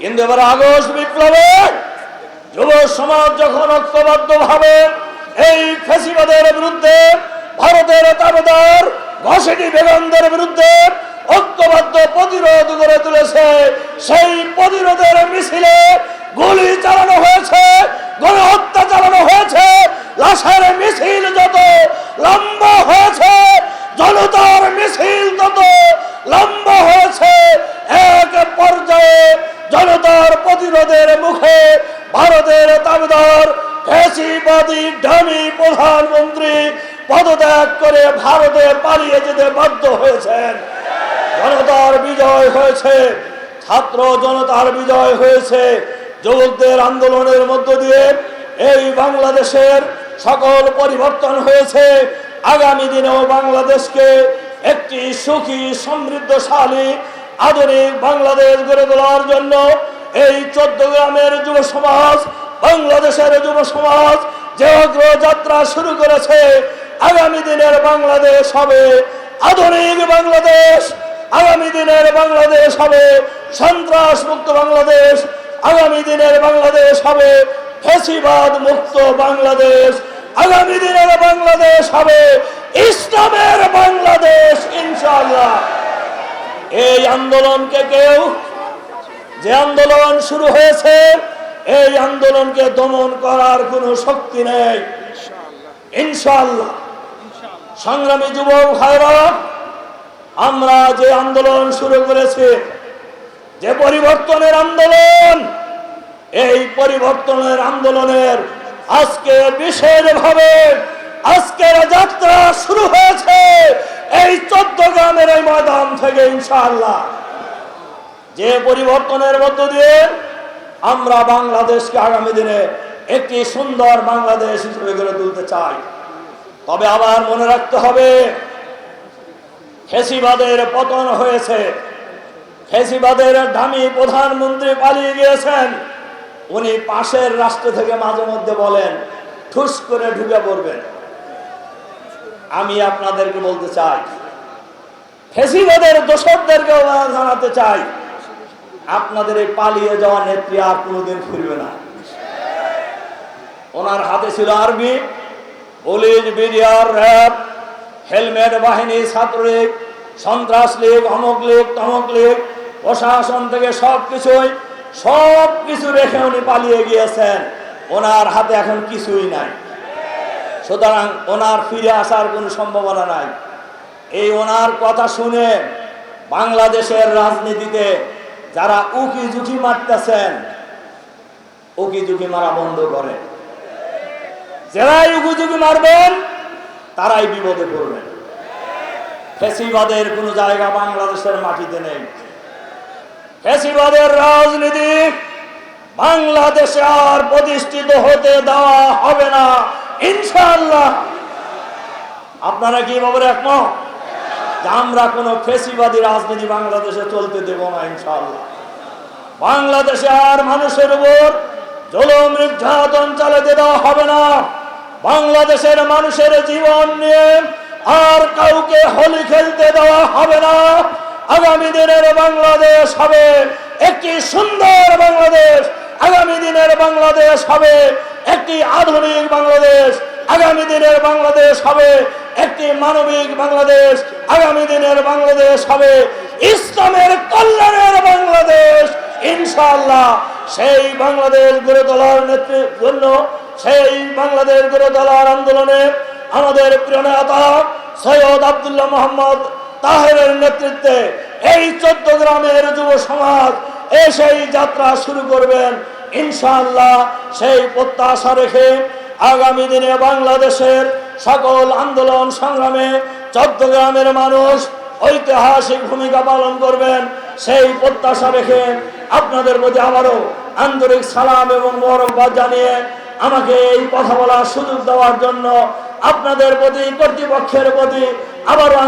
কিন্তু এবার আগস্ট বিপ্লবে যুব সমাজ যখন ঐক্যবদ্ধ ভাবে এই ফেসিবাদের বিরুদ্ধে ভারতের তাবেদার ঘসেটি বেগমদের বিরুদ্ধে ঐক্যবদ্ধ প্রতিরোধ গড়ে তুলেছে, সেই প্রতিরোধের মিছিলে গুলি চালানো হয়েছে গণহত্যা চালানো হয়েছে লাশের মিছিল যত লম্বা হয়েছে জনতার মিছিল তত লম্বা হয়েছে এক পর্যায়ে জনতার মুখে ভারতের দাবিদার ফ্যাসিবাদী ডামি প্রধানমন্ত্রী পদত্যাগ করে ভারতে পালিয়ে যেতে বাধ্য হয়েছেন। জনতার বিজয় হয়েছে, ছাত্র জনতার বিজয় হয়েছে। যুবকদের আন্দোলনের মধ্য দিয়ে এই বাংলাদেশের সকল পরিবর্তন হয়েছে। আগামী দিনেও বাংলাদেশকে একটি সুখী, সমৃদ্ধশালী, আধুনিক বাংলাদেশ গড়ে তোলার জন্য এই চোদ্দ গ্রামের যুব সমাজ, বাংলাদেশের যুব সমাজ যে অগ্রযাত্রা শুরু করেছে, আগামী দিনের বাংলাদেশ হবে আধুনিক বাংলাদেশ। আগামী দিনের বাংলাদেশ হবে সন্ত্রাস মুক্ত বাংলাদেশ। আগামী দিনের বাংলাদেশ হবে ফেসিবাদ মুক্ত বাংলাদেশ। আগামী দিনের বাংলাদেশ হবে ইসলামের বাংলাদেশ, ইনশাআল্লাহ। এই আন্দোলনকে কেউ যে আন্দোলন শুরু হয়েছে, এই আন্দোলনকে দমন করার কোনো শক্তি নেই। ইনশাল্লাহ সংগ্রামী যুবক ভাইরা, আমরা যে আন্দোলন শুরু করেছি, যে পরিবর্তনের আন্দোলন, এই পরিবর্তনের আন্দোলনের আজকে বিশেষভাবে আজকের যাত্রা শুরু হয়েছে, এই চোদ্দ গ্রামের এই ময়দান থেকে ইনশাআল্লাহ। যে পরিবর্তনের মধ্য দিয়ে আমরা বাংলাদেশকে আগামী দিনে একটি সুন্দর বাংলাদেশ হিসেবে গড়ে তুলতে চাই। তবে আবার মনে রাখতে হবে, ফেসিবাদের পতন হয়েছে। ফেসিবাদের দামি প্রধানমন্ত্রী পালিয়ে গিয়েছেন। উনি পাশের রাষ্ট্র থেকে মাঝে মধ্যে বলেন, ঠুস করে ঢুকে পড়বেন। আমি আপনাদেরকে বলতে চাই, ফেসিবাদের দোষকদেরকে জানাতে চাই আপনাদের এই পালিয়ে যাওয়া নেত্রী আর কোনোদিন ফিরবে না। ওনার হাতে ছিল army police, BDR, RAB, helmet বাহিনী, ছাত্রলীগ, সন্ত্রাস লীগ, অমক লীগ, তমক লীগ, প্রশাসন থেকে সব কিছুই সব কিছু রেখে উনি পালিয়ে গিয়েছেন। ওনার হাতে এখন কিছুই নাই। সুতরাং ওনার ফিরে আসার কোনো সম্ভাবনা নাই। এই ওনার কথা শুনে বাংলাদেশের রাজনীতিতে যারা উকি ঝুঁকি মারতেছেন, উকি ঝুঁকি মারা বন্ধ করে। যারাই উকি ঝুঁকি মারবেন, তারাই বিপদে পড়বেন। ফেসিবাদের কোনো জায়গা বাংলাদেশের মাটিতে নেই। ফেসিবাদের রাজনীতি বাংলাদেশে আর প্রতিষ্ঠিত হতে দেওয়া হবে না, ইনশাআল্লাহ। আপনারা কি বাবুর একমত? আমরা কোনো ফেসিবাদী রাজনীতি বাংলাদেশে চলতে দেব না, ইনশাআল্লাহ। বাংলাদেশে আর মানুষের উপর জলম, নির্যাতন চালাতে দেওয়া হবে না। বাংলাদেশের মানুষের জীবন নিয়ে আর কাউকে হোলি খেলতে দেওয়া হবে না। আগামী দিনের বাংলাদেশ হবে একটি সুন্দর বাংলাদেশ। আগামী দিনের বাংলাদেশ হবে একটি আধুনিক বাংলাদেশ। আগামী দিনের বাংলাদেশ হবে একটি মানবিক বাংলাদেশ আগামী দিনের বাংলাদেশ হবে। ইসলামের কল্যাণের বাংলাদেশ। ইনশাআল্লাহ সেই বাংলাদেশ গড়ে তোলার নেতৃত্বের জন্য সেই বাংলাদেশ গড়ে তোলার আন্দোলনে আমাদের প্রিয় নেতা সৈয়দ আবদুল্লাহ মোহাম্মদ তাহেরের নেতৃত্বে এই চোদ্দ গ্রামের যুব সমাজ এসেই যাত্রা শুরু করবেন। ইনশাআল্লাহ সেই প্রত্যাশা রেখে আগামী দিনে বাংলাদেশের সকল আন্দোলন সংগ্রামে চট্টগ্রামের মানুষ ঐতিহাসিক ভূমিকা পালন করবেন। সেই প্রত্যাশা রেখে আপনাদের প্রতি আবারও আন্তরিক সালাম এবং মোরব্বাদ জানিয়ে আমাকে এই কথা বলার সুযোগ দেওয়ার জন্য আপনাদের প্রতি, কর্তৃপক্ষের প্রতি আবারও